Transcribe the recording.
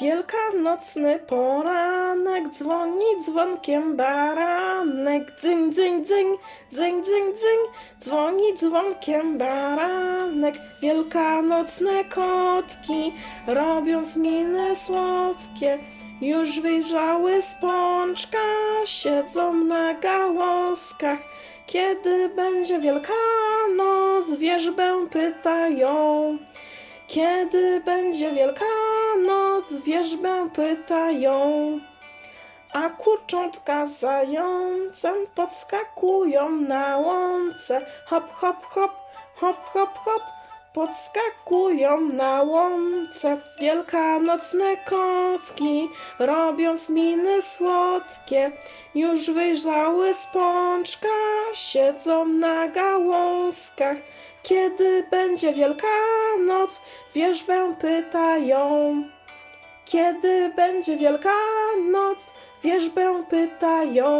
Wielkanocny poranek dzwoni dzwonkiem baranek. Dzyń, dzyń, dzyń, dzyń, dzyń, dzyń. Dzwoni dzwonkiem baranek. Wielkanocne kotki robią z miny słodkie. Już wyjrzały z pączka, siedzą na gałązkach. Kiedy będzie Wielkanoc, wierzbę pytają. Kiedy będzie Wielkanoc, wierzbę pytają. A kurczątka z zającem podskakują na łące. Hop, hop, hop, hop, hop, hop, podskakują na łące. Wielkanocne kotki, robiąc miny słodkie, już wyjrzały z pączka, siedzą na gałązkach. Kiedy będzie Wielkanoc, wierzbę pytają. Kiedy będzie Wielkanoc, wierzbę pytają.